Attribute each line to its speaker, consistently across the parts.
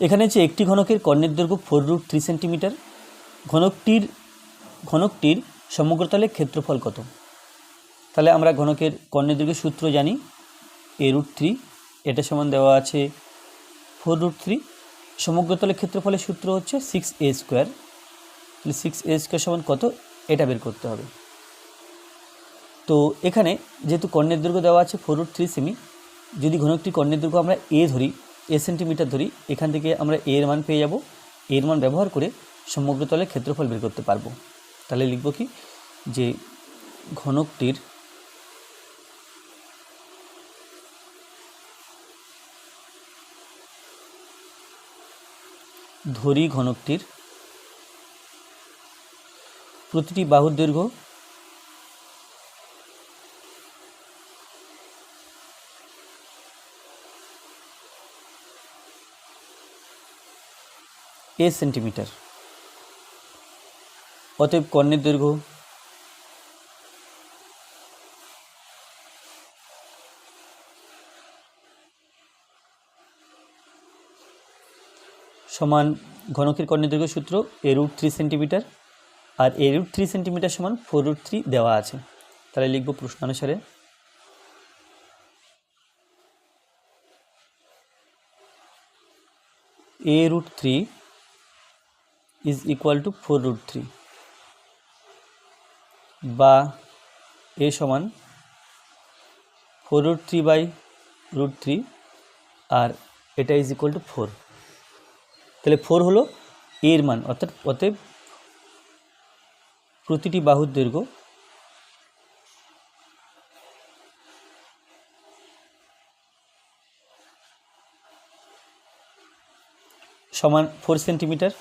Speaker 1: এখানে হচ্ছে একটি ঘনকের কর্ণের দৈর্ঘ্য ফোর রুট থ্রি সেন্টিমিটার ঘনকটির ঘনকটির সমগ্রতলে ক্ষেত্রফল কত? তাহলে আমরা ঘনকের কর্ণের দৈর্ঘ্যের সূত্র জানি এ রুট থ্রি এটা সমান দেওয়া আছে ফোর রুট থ্রি সমগ্রতলের ক্ষেত্রফলের সূত্র হচ্ছে সিক্স এ স্কোয়ার তাহলে সিক্স এ স্কোয়ার সমান কত? এটা বের করতে হবে। তো এখানে যেহেতু কর্ণের দৈর্ঘ্য দেওয়া আছে ফোর রুট থ্রি সেমি যদি ঘনকটি কর্ণের দৈর্ঘ্য আমরা এ ধরি এ সেন্টিমিটার ধরি এখান থেকে আমরা এর মান পেয়ে যাব। এর মান ব্যবহার করে সমগ্র তলের ক্ষেত্রফল বের করতে পারব। তাহলে লিখব কি? যে ঘনকটির ধরি ঘনকটির প্রতিটি বাহুর দৈর্ঘ্য এ সেন্টিমিটার? অতএব কর্ণের দৈর্ঘ্য সমান ঘনকের কর্ণের দৈর্ঘ্য সূত্র এ রুট থ্রি সেন্টিমিটার আর এ রুট থ্রি সেন্টিমিটার সমান ফোর রুট থ্রি দেওয়া আছে। তাহলে লিখব প্রশ্নানুসারে। A root three is equal to four root three বা এ সমান four root three by root three আর এটা ইজ ইকুয়াল টু ফোর তাহলে ফোর হলো এর মান, অর্থাৎ অতএব প্রতিটি বাহুর দৈর্ঘ্য সমান ফোর সেন্টিমিটার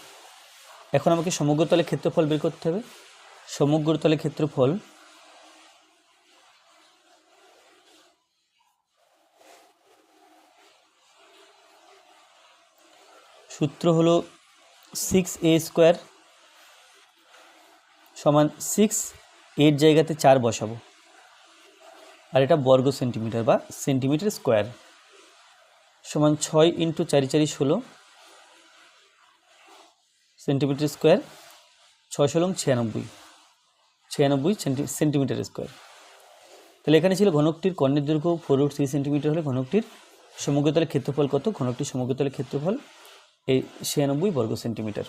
Speaker 1: এখন আমাকে সমগ্র তলে ক্ষেত্রফল বের করতে হবে। সমগ্র তলে ক্ষেত্রফল সূত্র হলো সিক্স এ স্কোয়ার সমান সিক্স এর জায়গাতে চার বসাবো। আর এটা বর্গ সেন্টিমিটার বা সেন্টিমিটার স্কোয়ার সমান ছয় ইন্টু চারি চারি ষোলো সেন্টিমিটার স্কোয়ার ছয় লং ছিয়ানব্বই। ছিয়ানব্বই সেন্টি- সেন্টিমিটার স্কোয়ার। তাহলে এখানে ছিল ঘনকটির কর্ণের দৈর্ঘ্য ফোর রুট থ্রি সেন্টিমিটার হলে ঘনকটির সমগ্রতলের ক্ষেত্রফল কত? ঘনকটির সমগ্রতলের ক্ষেত্রফল এই ছিয়ানব্বই বর্গ সেন্টিমিটার।